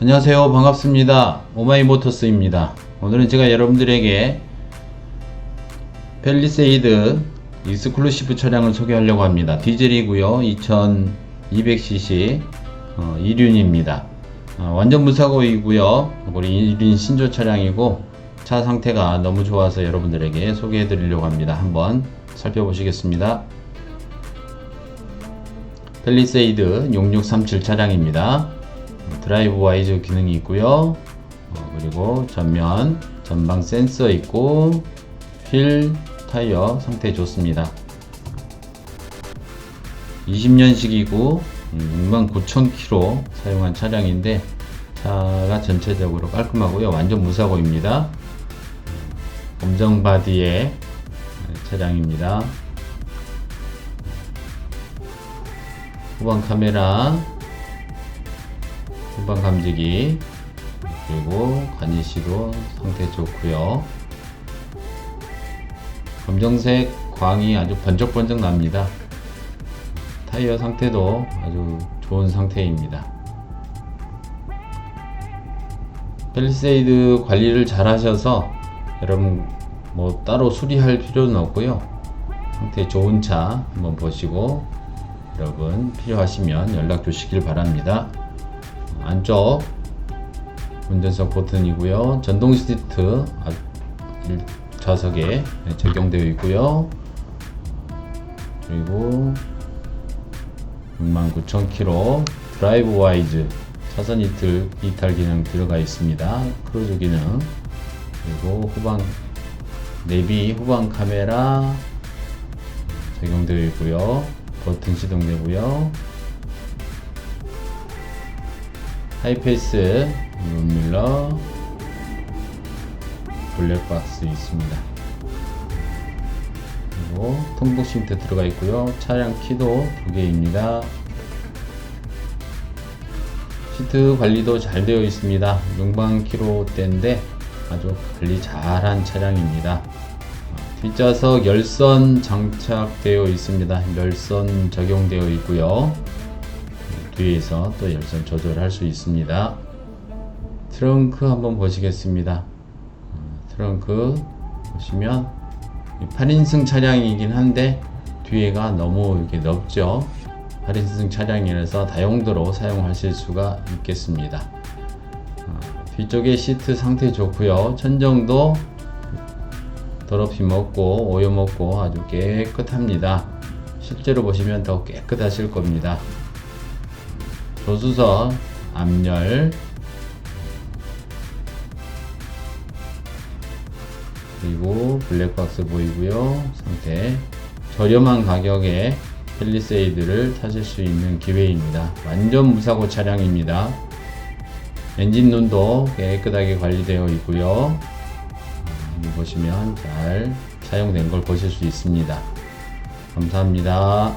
안녕하세요. 반갑습니다. 오마이모터스입니다. 오늘은 제가 여러분들에게 펠리세이드 익스클루시브 차량을 소개하려고 합니다. 디젤이고요. 2200cc 어, 2륜입니다. 어, 완전 무사고이고요. 우리 1륜 신조 차량이고 차 상태가 너무 좋아서 여러분들에게 소개해 드리려고 합니다. 한번 살펴보시겠습니다. 펠리세이드 6637 차량입니다 드라이브 와이즈 기능이 있고요. 어, 그리고 전면 전방 센서 있고 휠 타이어 상태 좋습니다. 20년식이고 69,000km 사용한 차량인데 차가 전체적으로 깔끔하고요. 완전 무사고입니다. 검정 바디의 차량입니다. 후방 카메라 후방 감지기. 그리고 간이시도 상태 좋고요. 검정색 광이 아주 번쩍번쩍 납니다. 타이어 상태도 아주 좋은 상태입니다. 펠리세이드 관리를 잘 하셔서 여러분 뭐 따로 수리할 필요는 없고요. 상태 좋은 차 한번 보시고 여러분 필요하시면 연락 주시길 바랍니다 안쪽 운전석 버튼이고요. 전동 시트 앞 좌석에 적용되어 있고요. 그리고 69,000km 드라이브 와이즈 차선 이틀 이탈 기능 들어가 있습니다. 크루즈 기능 그리고 후방 내비 후방 카메라 적용되어 있고요. 버튼 시동되고요. 하이패스 룸밀러 블랙박스 있습니다. 그리고 통보 쉼터 들어가 있고요. 차량 키도 두 개입니다. 시트 관리도 잘 되어 있습니다. 6만 킬로대인데 아주 관리 잘한 차량입니다. 뒷좌석 열선 장착되어 있습니다. 열선 적용되어 있고요 뒤에서 또 열선 조절할 수 있습니다. 트렁크 한번 보시겠습니다. 어, 트렁크 보시면 8인승 차량이긴 한데 뒤에가 너무 이렇게 넓죠. 8인승 차량이라서 다용도로 사용하실 수가 있겠습니다. 어, 뒤쪽에 시트 상태 좋고요. 천정도 더럽힘 없고 오염 없고 아주 깨끗합니다. 실제로 보시면 더 깨끗하실 겁니다. 조수석 앞열. 그리고 블랙박스 보이고요. 상태. 저렴한 가격에 펠리세이드를 타실 수 있는 기회입니다. 완전 무사고 차량입니다. 엔진룸도 깨끗하게 관리되어 있고요. 여기 보시면 잘 사용된 걸 보실 수 있습니다. 감사합니다